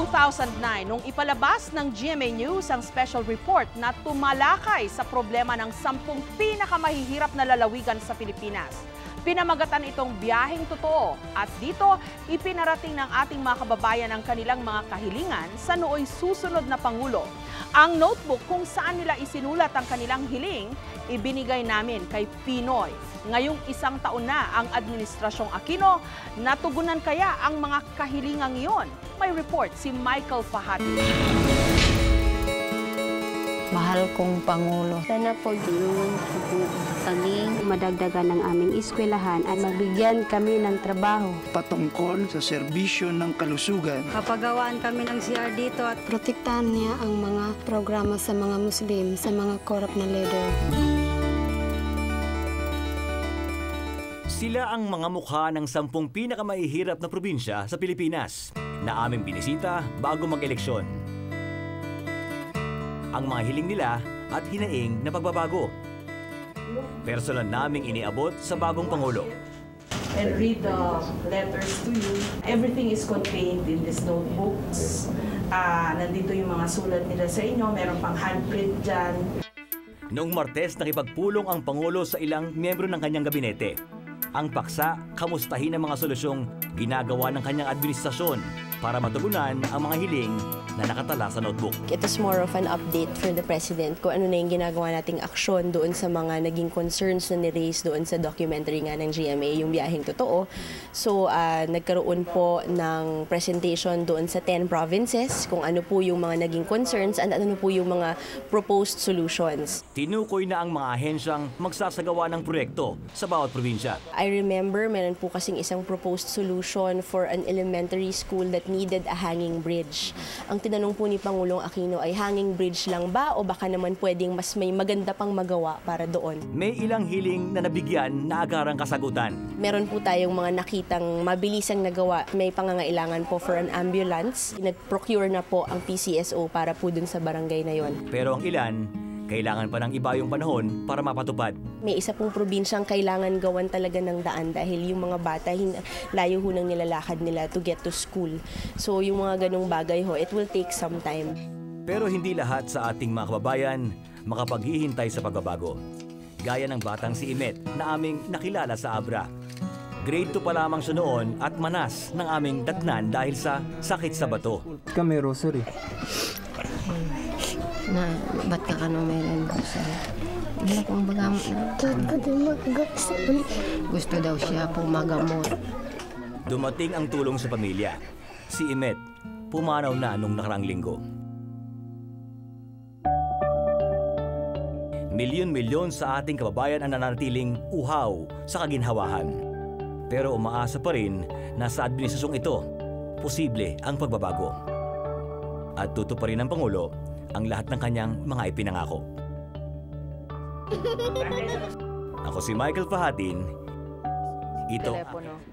2009 nung ipalabas ng GMA News ang special report na tumalakay sa problema ng sampung pinakamahihirap na lalawigan sa Pilipinas. Pinamagatan itong biyaheng totoo at dito ipinarating ng ating mga kababayan ang kanilang mga kahilingan sa nooy susunod na Pangulo. Ang notebook kung saan nila isinulat ang kanilang hiling, ibinigay namin kay Pinoy. Ngayong isang taon na ang Administrasyong Aquino, natugunan kaya ang mga kahilingang iyon? May report si Michael Fahati. Mahal kong Pangulo. Sana po tulungan po po kami madagdagan ng aming eskwelahan at mabigyan kami ng trabaho. patungkol sa serbisyo ng kalusugan. Kapagawaan kami ng CR dito at Protektahan niya ang mga programa sa mga Muslim, sa mga korap na leader. Sila ang mga mukha ng sampung pinakamahihirap na probinsya sa Pilipinas na aming binisita bago mag-eleksyon. Ang mga hiling nila at hinaing na pagbabago. Personal naming iniabot sa bagong Pangulo. and read the letters to you. Everything is contained in these notebooks. Ah, nandito yung mga sulat nila sa inyo. Meron pang handprint dyan. Noong Martes, nakipagpulong ang Pangulo sa ilang miyembro ng kanyang gabinete. Ang paksa, kamustahin ang mga solusyong ginagawa ng kanyang administrasyon para matugunan ang mga hiling na nakatala sa notebook. It was more of an update for the President kung ano na yung ginagawa nating aksyon doon sa mga naging concerns na ni-raise doon sa documentary nga ng GMA, yung biyaheng totoo. So, ah, nagkaroon po ng presentation doon sa 10 provinces kung ano po yung mga naging concerns and ano po yung mga proposed solutions. Tinukoy na ang mga ahensyang magsasagawa ng proyekto sa bawat probinsya. I remember meron po kasing isang proposed solution for an elementary school that needed a hanging bridge. Ang tinanong po ni Pangulong Aquino ay hanging bridge lang ba o baka naman pwedeng mas may maganda pang magawa para doon. May ilang hiling na nabigyan na agarang kasagutan. Meron po tayong mga nakitang mabilisang nagawa. May pangangailangan po for an ambulance. Nag-procure na po ang PCSO para po dun sa barangay na yon. Pero ang ilan, kailangan pa ng iba yung panahon para mapatupad. May isa pong probinsyang kailangan gawan talaga ng daan dahil yung mga bata layo ho nang nilalakad nila to get to school. So yung mga ganong bagay ho, it will take some time. Pero hindi lahat sa ating mga kababayan makapaghihintay sa pagbabago. Gaya ng batang si Imet na aming nakilala sa Abra. Grade 2 pa lamang siya noon at manas ng aming datnan dahil sa sakit sa bato. Kami rosary. Na, ba't ka kanong meron sa kong bagamot na. Gusto daw siya po magamot. Dumating ang tulong sa pamilya. Si Imet, pumanaw na nung nakaraang linggo. Milyon-milyon sa ating kababayan ang nananatiling uhaw sa kaginhawahan. Pero umaasa pa rin na sa administrasyong ito, posible ang pagbabago. At tutuparin ng Pangulo ang lahat ng kanyang mga ipinangako. Ako si Michael Fahatin. Ito Telepono.